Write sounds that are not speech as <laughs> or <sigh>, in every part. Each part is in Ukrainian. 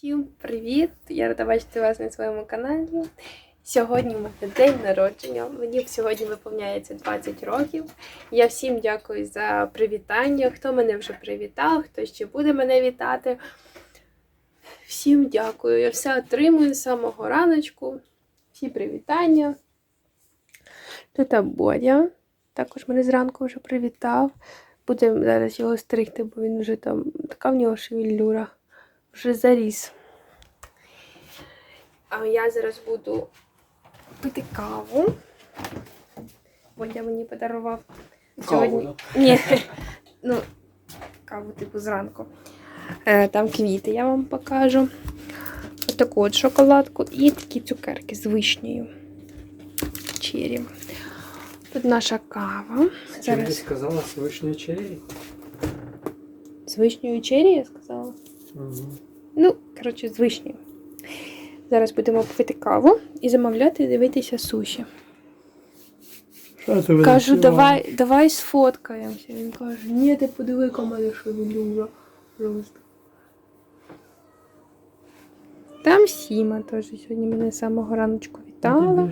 Всім привіт! Я рада бачити вас на своєму каналі. Сьогодні в мене день народження. Мені сьогодні виповняється 20 років. Я всім дякую за привітання. Хто мене вже привітав, хто ще буде мене вітати. Всім дякую. Я все отримую з самого раночку. Всі привітання. Тут Бодя. Також мене зранку вже привітав. Будемо зараз його стригти, бо він вже там така в нього шевелюра. Вже заріс. А я зараз буду пити каву. Бодя мені подарував сьогодні. Ні. Ну, каву, типу, зранку. Е, Там квіти я вам покажу. Отаку от шоколадку і такі цукерки з вишнею. Чері. Тут наша кава. Чим ти Зараз сказала свишня черрі? з вишнею чері, я сказала. Ну, коротше, з вишнею. Зараз будемо пити каву і замовляти дивитися суші. Що ти Кажу, давай, давай сфоткаємося. Він каже, ні, ти подиви, мене шевелюра. Просто. Там Сіма теж сьогодні мене з самого раночку вітала.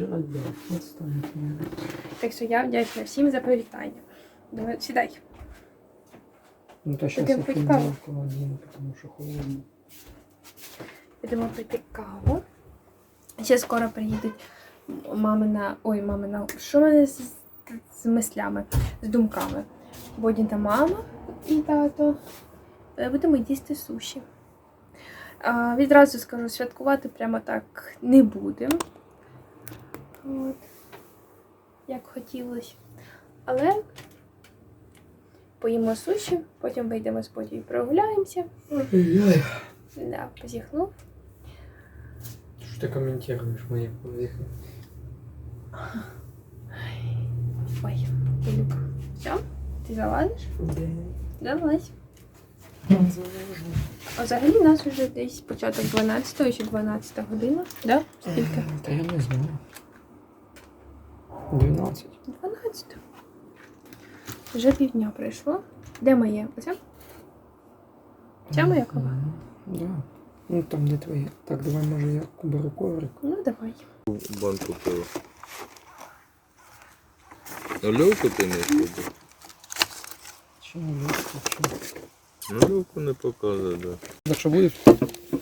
Так що я вдячна всім за привітання. Давай, сідай. Ну то сейчас Будемо я піду каву. в холодильник, потому що холодно. Будемо пити каву. Ще скоро приїдуть мамина. Ой, мамина. Що в мене з, з мислями, з думками? Бодінта мама і тато. Е, Будемо їсти суші. А, відразу скажу, святкувати прямо так не будемо. От. Як хотілося. Але поїмо суші, потім вийдемо з Бодією прогуляємося. Да, позіхнув. Що ти коментуєш мої повіхи? Ой, Илюк. Все? Ти залазиш? Залазь. А взагалі у нас вже десь початок 12 ще 12 година. Да? Скільки? Та я не знаю. 12. 12. Вже півдня пройшло. Де моє? Оця? Ця моя кава? Да. Ну там де твоє. Так, давай може я беру коврик. Ну, давай. банку пива. Нульовку ти не купив? Чи не? Нульовку не показує, да. Так що буде?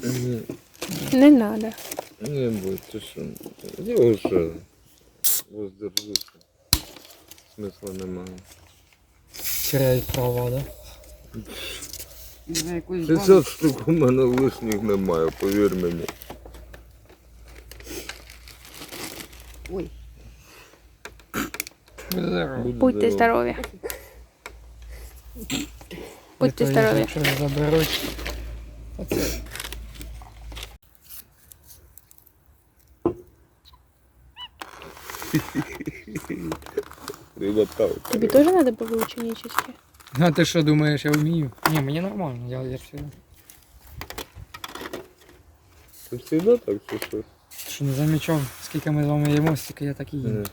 Ні, Не треба. не будь, ти що. Я вже воздержуся. Смисла немає. Права, да? На якусь 60 штук у мене лишніх немає, повір мені. Ой, Будь Будьте здоров. здорові. Будьте здорові. Якщо заберуть. Оце. <laughs> Ребята, Тобі теж треба було ученически? А ти що думаєш, я вмію? Ні, мені нормально, я, я все. ти завжди так що? Ти що не замічав, скільки ми з вами їмо, стільки я так і їм.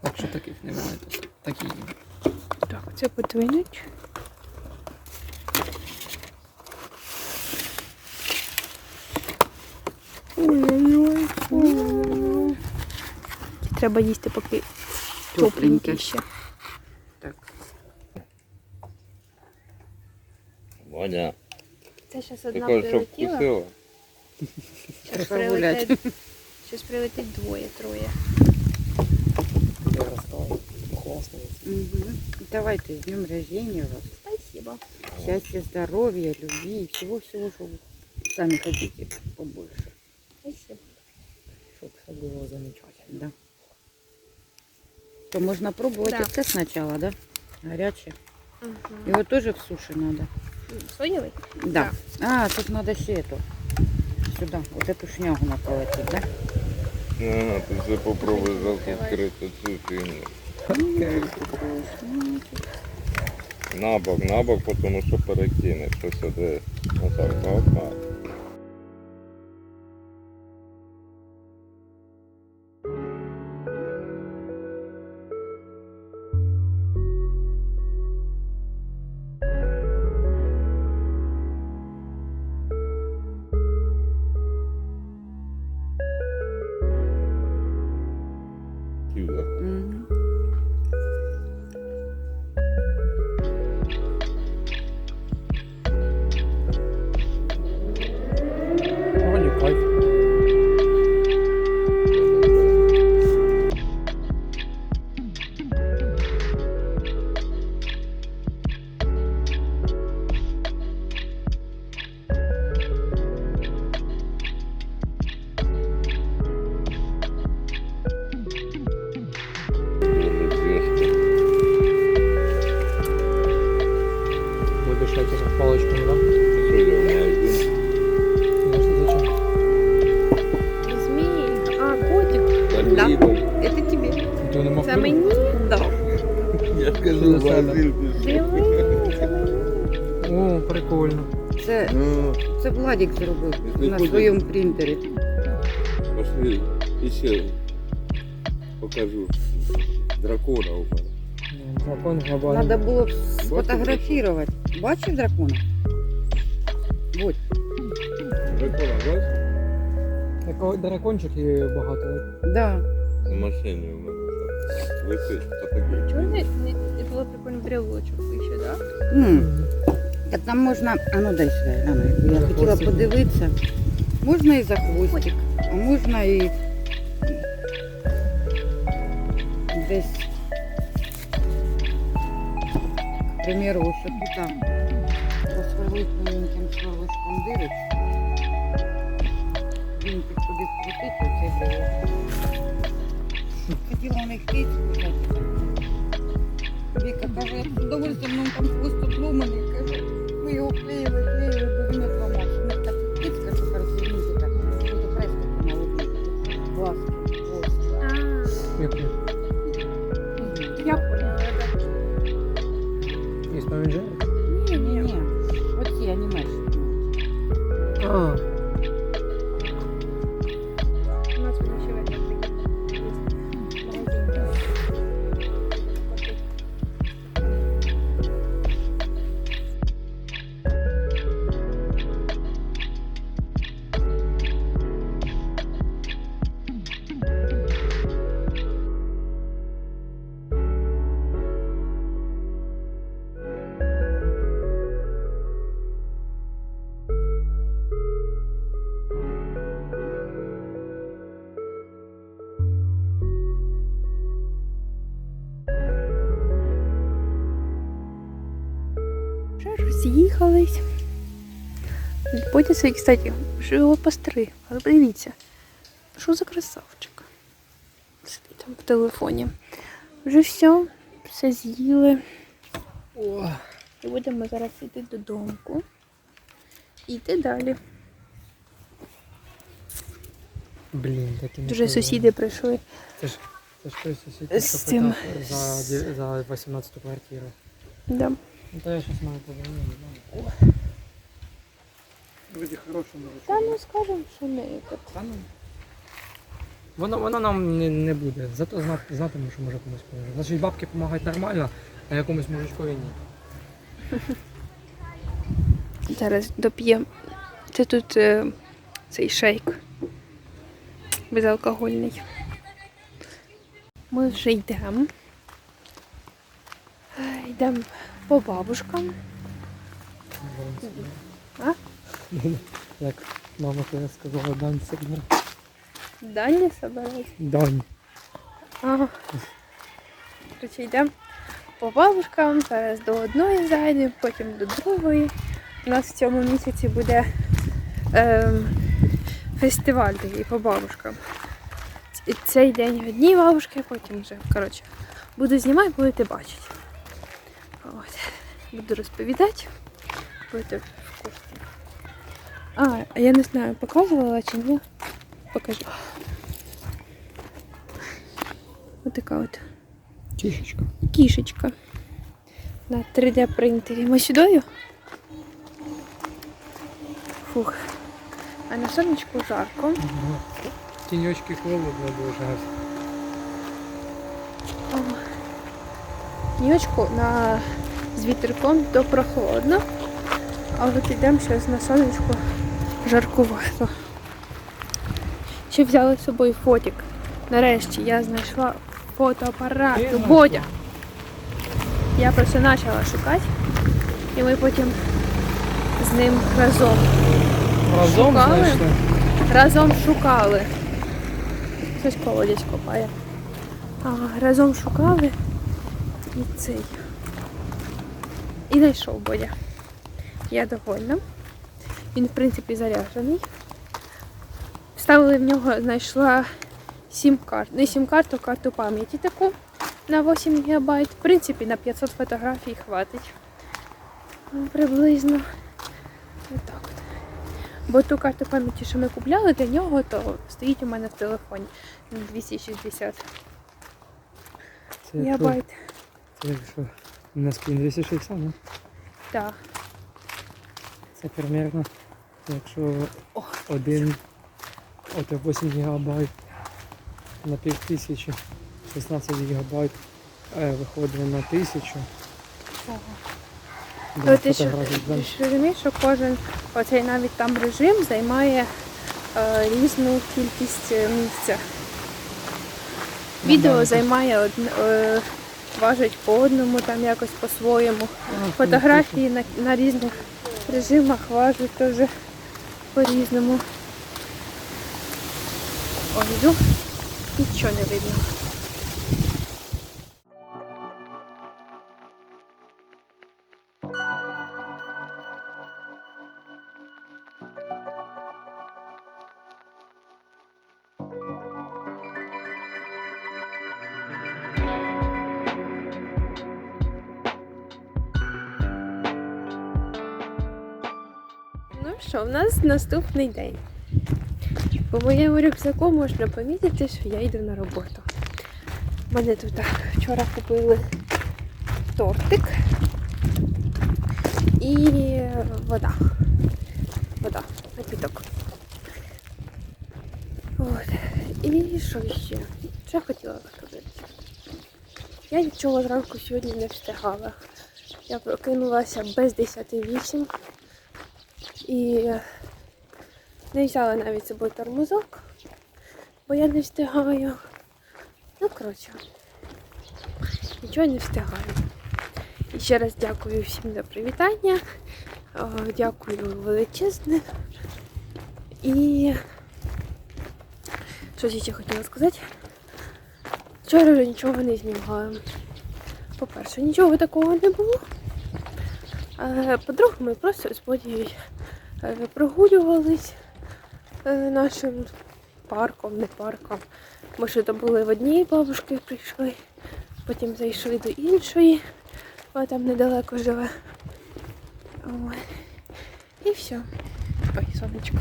Так що таких немає тут. Такі їм. Так, це подвинуть. Ой-ой-ой. Треба їсти, поки Тепленьке. ще. так. Ваня, Це зараз ти одна що прилетіла. вкусила? Треба прилетить, щось прилетить двоє, троє. Я розказав. Класно. Угу. Давайте, с днем рождения вас. Спасибо. Счастья, здоровья, любви и всего-всего, что вы сами хотите побольше. Спасибо. Щоб все було замечательно. Да. То можно пробовать Да. это сначала, да? Горячее. Угу. Его тоже в суши надо. Соєвий? Да. А, тут надо все эту. Сюда, вот эту шнягу наколотить, да? Ага, ти вже попробуй завтра відкрити цю фігню. Набок, набок, тому що перекинеш. Що сюди. Отак, опа. магазин це Владик зробив Який на буде? своєму принтері. пошли, ще покажу. Дракона у мене. Ну, Дракон глобальний. Треба було б сфотографувати. Бачиш дракона? Вот. Дракона, бачиш? Такого дракончики багато. Да. В машині у мене. так. Висить фотографія. Чого не, не, не було прикольно брелочок ще, да? М. Так там можна. А ну дай сюди. Я За хотіла подивитися. Можна і за хвостик, а можна і десь. К примеру, ось тут там просверлить маленьким сверлочком дирочку. Він під туди вкрутить оцей брелок. Хотіла у них купити. Віка каже, я з удовольствием, ну там хвост отломаний, каже, ми його клеїли, клеїли, бо він отламався. У них так кицька, що пересвірнути, так, Тут хрест такий на одній. Глазки, хвост. Яку? З'їхались. Потім свій, кстати, що його постриг. Але подивіться, що за красавчик. Сидить там в телефоні. Вже все, все з'їли. о, І будемо зараз йти додому. І йти далі. блін, такі не Вже сусіди прийшли. Це ж, це ж той сусід, З що цим- питав за, за 18 квартиру. Да. Ну, то я щось маю подивитися, не знаю. Вроді хороша. Та ну скажемо, що не. Та ну. Воно, воно нам не, не буде. Зато знати, знатимемо, що може комусь поможе. Значить, бабки допомагають нормально, а якомусь мужичкові ні. Зараз доп'ємо. Це тут е, цей шейк безалкогольний. Ми вже йдемо. Е, Йдемо по бабушкам. А? Як мама тоді сказала, Дань сигнал. Дані собираюсь. Дань. Ага. Короче, йдемо по бабушкам, зараз до одної зайдемо, потім до другої. У нас в цьому місяці буде ем, фестиваль такий по бабушкам. Цей день одні бабушки, потім вже, коротше, буду знімати, будете бачити. От. Буду розповідати. Будете в курсі. А, я не знаю, показувала чи ні. Покажу. Ось така от Тішечка. кішечка на 3D принтері. Ми сюдою? Фух. А на сонечку жарко. Тіньочки холодно дуже. О. Днючку на з вітерком то прохолодно. А от йдемо зараз на сонечку жаркувато. Ще взяли з собою фотик. Нарешті я знайшла фотоапарат. Бодя. Я просто почала шукати. І ми потім з ним разом Разом Шукали? знайшли. Разом шукали. Хтось колодязь копає. А, разом шукали і цей. І знайшов Бодя. Я довольна. Він, в принципі, заряджений. Вставили в нього, знайшла сім карт. Не сім карту, карту пам'яті таку на 8 ГБ. В принципі, на 500 фотографій хватить. Ну, Приблизно. Отак от. Бо ту карту пам'яті, що ми купляли для нього, то стоїть у мене в телефоні 260 Це як, гігабайт. Це як що На скрін 260, ну. Так. Це примерно, якщо один от 8 гігабайт на пів тисячі, 16 гігабайт е, виходить на тисячу. Ну, Да, ти ж, фотографій ти ж розумієш, що кожен оцей навіть там режим займає е, різну кількість е, місця. Ну, Відео да, займає одне, е, важить по одному, там якось по-своєму. ну, Фотографії на, на різних режимах важать теж по-різному. Ой, йду, нічого не видно. Що, в нас наступний день. По моєму рюкзаку можна помітити, що я йду на роботу. У мене тут так, вчора купили тортик і вода. Вода, напіток. От. І що ще? Що я хотіла зробити? Я нічого зранку сьогодні не встигала. Я прокинулася без 10.08 і не взяла навіть з собою тормозок, бо я не встигаю. Ну, коротше, нічого не встигаю. І ще раз дякую всім за привітання. Дякую величезне. І що ще хотіла сказати? Вчора вже нічого не знімала. По-перше, нічого такого не було. По-друге, ми просто е, прогулювались е, нашим парком, не парком. Ми ще то були в одній бабушки прийшли, потім зайшли до іншої, вона там недалеко живе. Ой. І все. Ой, сонечко.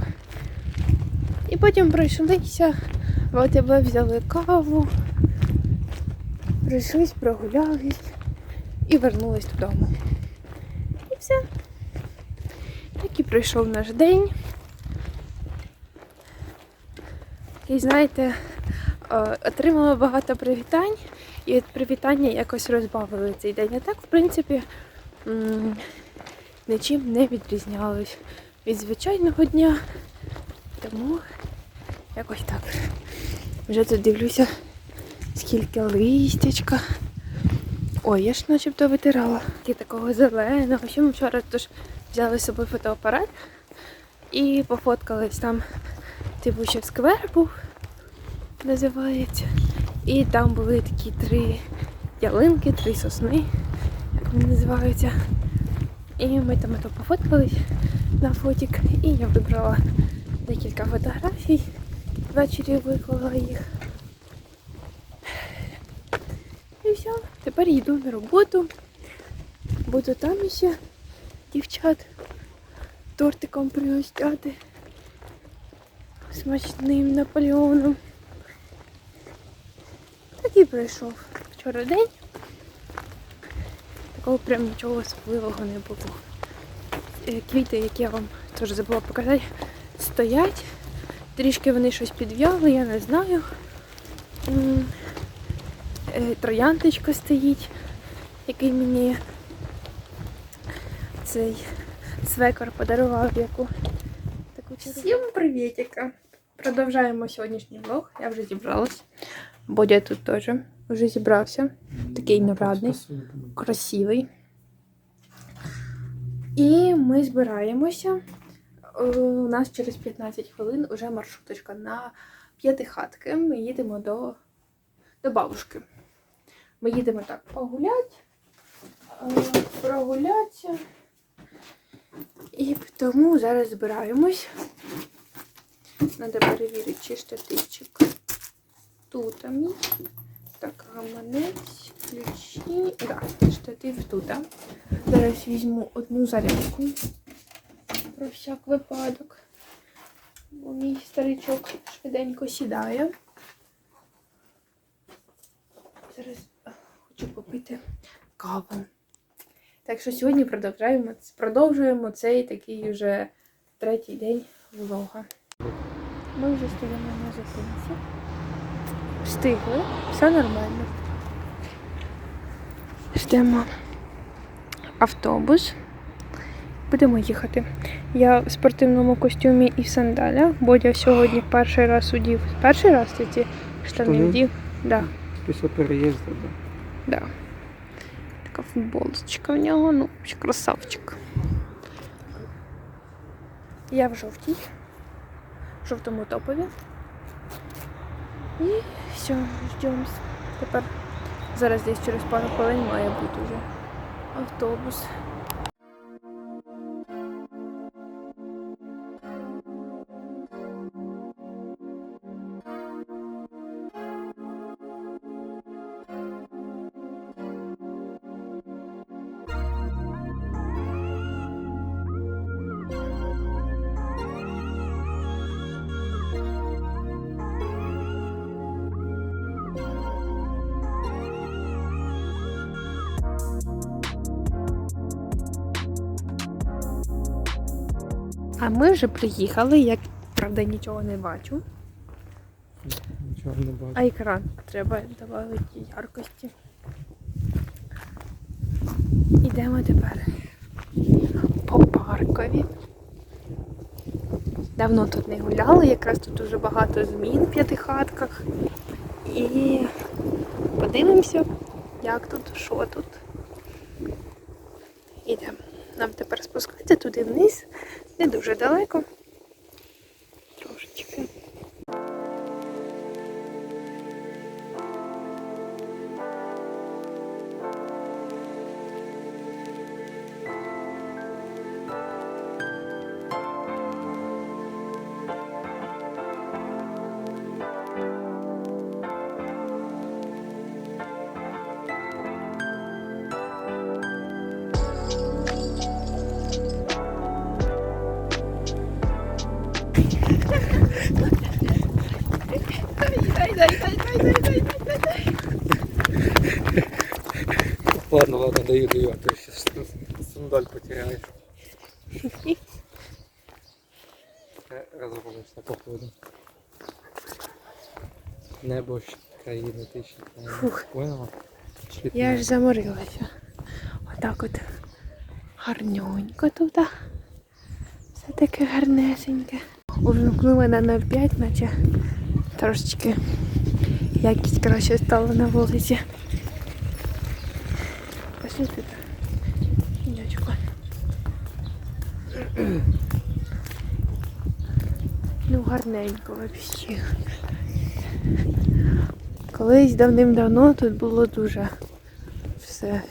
І потім пройшлися, в АТБ взяли каву, прийшлись, прогулялись і вернулись додому. І все. Пройшов наш день. І знаєте, е, отримала багато привітань, і привітання якось розбавили цей день. А так, в принципі, нічим не відрізнялось від звичайного дня. Тому якось так. Вже тут дивлюся, скільки листячка. Ой, я ж начебто витирала. І такого зеленого. Ще вчора теж взяли з собою фотоапарат і пофоткались там. Типу ще сквер був, називається. І там були такі три ялинки, три сосни, як вони називаються. І ми там ото пофоткались на фотік. І я вибрала декілька фотографій. Ввечері виклала їх. І все, тепер йду на роботу. Буду там ще дівчат тортиком пригощати. Смачним Наполеоном. І пройшов вчора день. Такого прям нічого особливого не було. Е, Квіти, які я вам теж забула показати, стоять. Трішки вони щось підв'яли, я не знаю. Е, стоїть, який мені цей свекор подарував яку таку Всім привітика! Продовжаємо сьогоднішній влог. Я вже зібралась. Бодя тут теж вже зібрався. Такий нарадний, красивий. І ми збираємося. Е, У нас через 15 хвилин вже маршруточка на п'ятихатки. Ми їдемо до, до бабушки. Ми їдемо так погуляти, е, прогулятися. І тому зараз збираємось. Треба перевірити, чи штативчик тут мій. Так, гаманець, ключі. Так, да, штатив тут. Зараз візьму одну зарядку про всяк випадок. Бо мій старичок швиденько сідає. Зараз хочу попити каву. Так що сьогодні продовжуємо, продовжуємо цей такий вже третій день влога. Ми вже стоїмо на зупинці. Встигли, все нормально. Ждемо автобус. Будемо їхати. Я в спортивному костюмі і в сандалях. Бодя сьогодні перший раз удів. Перший раз ти ці штани Штани? вдів? Да. Після переїзду. так. Да. Така футболочка в нього, ну, красавчик. Я в жовтій, в жовтому топові. І все, ждемо. Тепер зараз десь через пару хвилин має бути вже автобус. Ми вже приїхали, як правда нічого не бачу. Нічого не бачу. А екран треба додати яркості. Ідемо тепер по паркові. Давно тут не гуляли, якраз тут дуже багато змін в п'ятихатках. І подивимося, як тут, що тут. Ідемо. Нам тепер спускатися туди вниз, не дуже далеко. Трошечки. Даю, даю, а то сейчас сандаль потеряешь. Е, Розробимося походу. Небо ж країни тиші. Поняла? Я ж заморилася. Отак от гарненько тут. Все таке гарнесеньке. Увімкнули на 0,5, наче трошечки якість краще стала на вулиці. Тут. Дядько. <clears throat> Ну, гарненько взагалі. Колись давним-давно тут було дуже все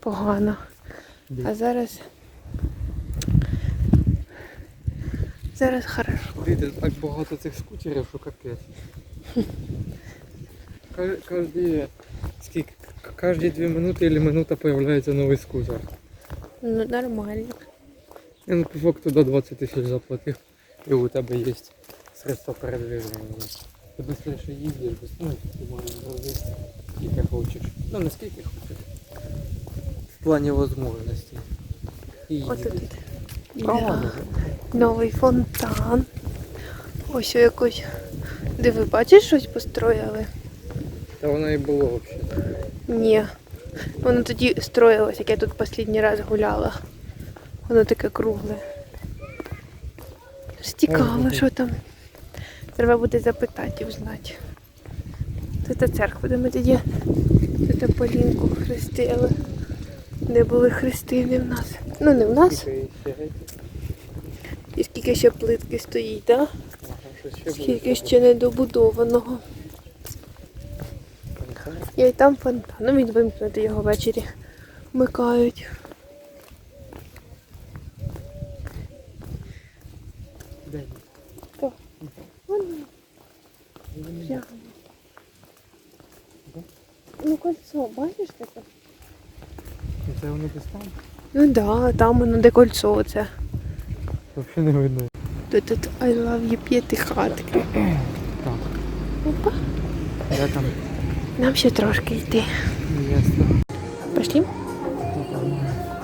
погано. А зараз. Зараз хорошо. Дивіться, так багато цих скутерів, що капець. <laughs> Ка- Кожні, скільки, к- кожні дві минути або минута появляється новий скутер. Ну, нормально. Я ну, по факту до 20 тисяч заплатив, і у тебе є средства передвиження. Ти швидше їздиш, без- ну, ти можеш зробити скільки хочеш. Ну, не скільки хочеш. В плані можливостей. От тут. Да. Новий фонтан. Ось якось. Де ви бачиш, щось построїли? Та воно і було взагалі. Ні. Воно тоді строїлось, як я тут останній раз гуляла. Воно таке кругле. Стікало, що там. Треба буде запитати і узнати. Тут церква, де ми тоді тут Полінку хрестили. Де були хрестини в нас. Ну не в нас. І скільки ще плитки стоїть, так? Скільки ще недобудованого. Я і там фонтан. Ну він вимкнути його ввечері. Вмикають. Де? О, Вон прямо. Ну кольцо, бачиш таке? Це воно десь там? Ну да, там воно де кольцо оце. Взагалі не видно. Тут тут I love you п'ятихатки. Так. Опа. Де там Нам ще трошки йти. Ну, погнали.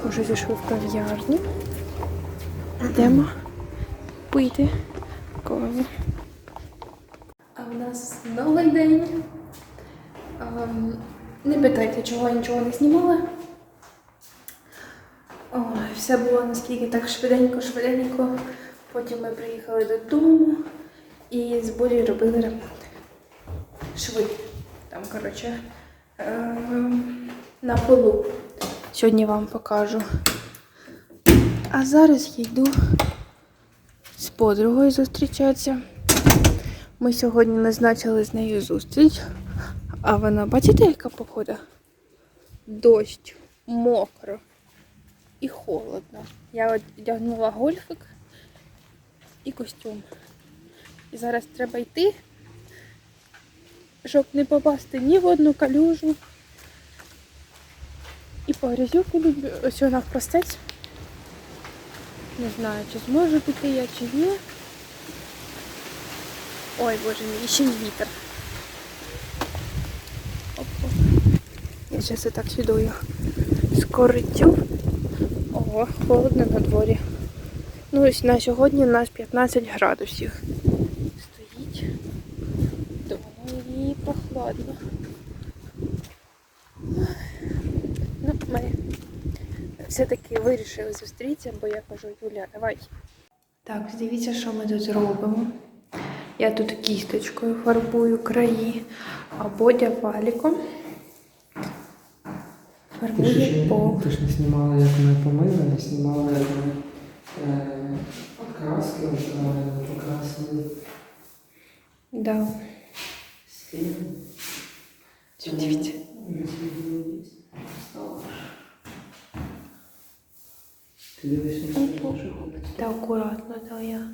вже зайшли в кав'ярню. Йдемо пити каву. А в нас новий день. Ем, не питайте, чого я нічого не знімала. Ой, все було наскільки так швиденько, швиденько. Потім ми приїхали додому і з Борі робили ремонт. Шви. Там, коротше, ем, на полу. Сьогодні вам покажу. А зараз я йду з подругою зустрічатися. Ми сьогодні назначили з нею зустріч. А вона, бачите, яка погода? Дощ, мокро і холодно. Я одягнула гольфик і костюм. І зараз треба йти, щоб не попасти ні в одну калюжу. І по грязюку люблю. Ось вона впростець. Не знаю, чи зможу піти я, чи ні. Ой, боже мій, ще й вітер. Оп-оп. Я зараз так сюди скоритю. Ого, холодно на дворі. Ну ось на сьогодні у нас 15 градусів. Стоїть. Доволі прохладно. Ну, ми все-таки вирішили зустрітися, бо я кажу, Юля, давай. Так, дивіться, що ми тут робимо. Я тут кісточкою фарбую краї, а Бодя валіком Ти ж, фарбує пол. ти ж не знімала, як ми помили, не знімала, як ми е, покраски, е, покрасили Да. стіни. Що дивіться? Ти дивишся, що робить? Та акуратно, да, я.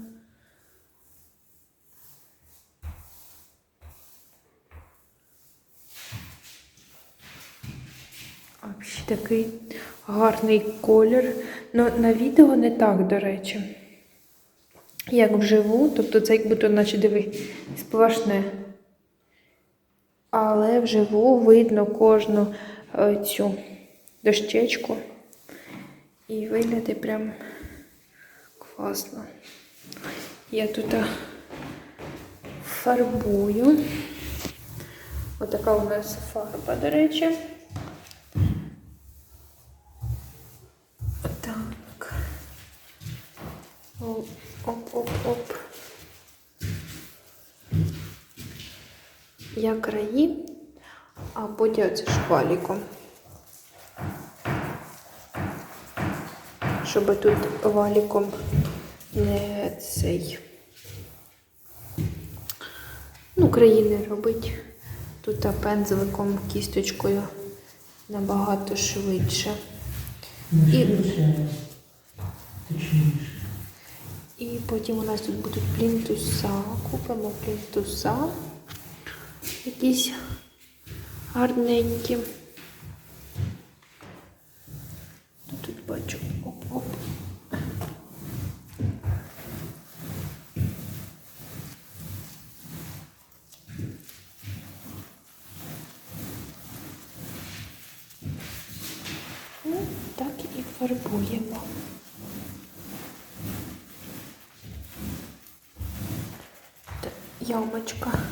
Такий гарний колір. Ну, на відео не так, до речі. Як вживу, тобто це як будто, наче диви, сплошне. Але вживу видно кожну е, цю дощечку. І виглядає прям класно. Я тут фарбую. Отака у нас фарба, до речі. Так. Оп, оп, оп, оп. Я краї, а потім це шпаліком. Щоб тут валіком не цей. Ну, країни робить. Тут пензликом, кісточкою набагато швидше. І, і потім у нас тут будуть плінтуса. Купимо плінтуса. Якісь гарненькі. Тут бачу оп-оп. Ну, так і фарбуємо. Ямочка.